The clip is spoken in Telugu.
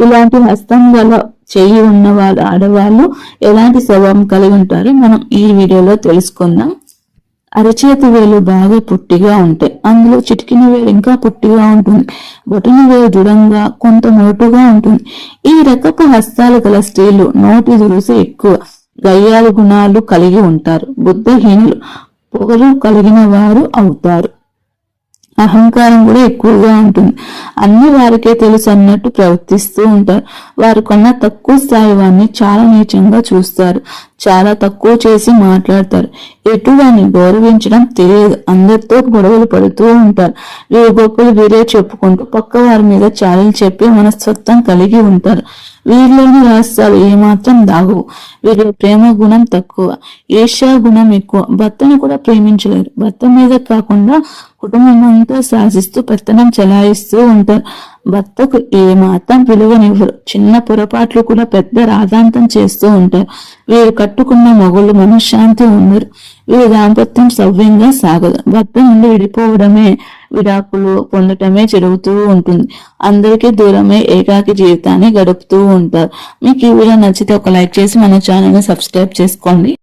ఇలాంటి హస్తం గల చెయ్యి ఉన్న వాళ్ళు ఆడవాళ్ళు ఎలాంటి స్వభావం కలిగి ఉంటారో మనం ఈ వీడియోలో తెలుసుకుందాం. అరచేతి వేలు బాగా పుట్టిగా ఉంటాయి అందులో చిటికిన వేలు ఇంకా పుట్టిగా ఉంటుంది. బొటన వేలు దృఢంగా కొంత మోటుగా ఉంటుంది. ఈ రకపు హస్తాలు గల స్త్రీలు నోటి దురుసు ఎక్కువ గయ్యాల గుణాలు కలిగి ఉంటారు. బుద్ధహీనులు పొగలు కలిగిన వారు అవుతారు. అహంకారం కూడా ఎక్కువగా ఉంటుంది. అన్ని వారికే తెలుసు అన్నట్టు ప్రవర్తిస్తూ ఉంటారు. వారు కన్నా తక్కువ స్థాయి వారిని చాలా నీచంగా చూస్తారు. చాలా తక్కువ చేసి మాట్లాడతారు. ఎటు గౌరవించడం తెలియదు. అందరితో గొడవలు పడుతూ ఉంటారు. వీరి గొప్పలు వీరే చెప్పుకుంటూ పక్క వారి మీద చాలలు చెప్పి మనస్తత్వం కలిగి ఉంటారు. వీరిలోని రహస్యాలు ఏమాత్రం దాగవు. వీరిలో ప్రేమ గుణం తక్కువ. ఈర్ష్యా గుణం ఎక్కువ. భర్తను కూడా ప్రేమించలేరు. భర్త మీద కాకుండా కుటుంబం అంతా శాసిస్తూ పెత్తనం చెలాయిస్తూ ఉంటారు. భర్తకు ఏ మాత్రం విలువనివ్వరు చిన్న పొరపాట్లు కూడా పెద్ద రాధాంతం చేస్తూ ఉంటారు. వీరు కట్టుకున్న మొగుళ్ళు మనశ్శాంతి ఉండరు. ఈ దాంపత్యం సవ్యంగా సాగదు. భర్త నుండి విడిపోవడమే విడాకులు పొందటమే జరుగుతూ ఉంటుంది. అందరికీ దూరమే ఏకాకి జీవితాన్ని గడుపుతూ ఉంటారు. మీకు ఈ వీడియో నచ్చితే ఒక లైక్ చేసి మన ఛానల్ని సబ్స్క్రైబ్ చేసుకోండి.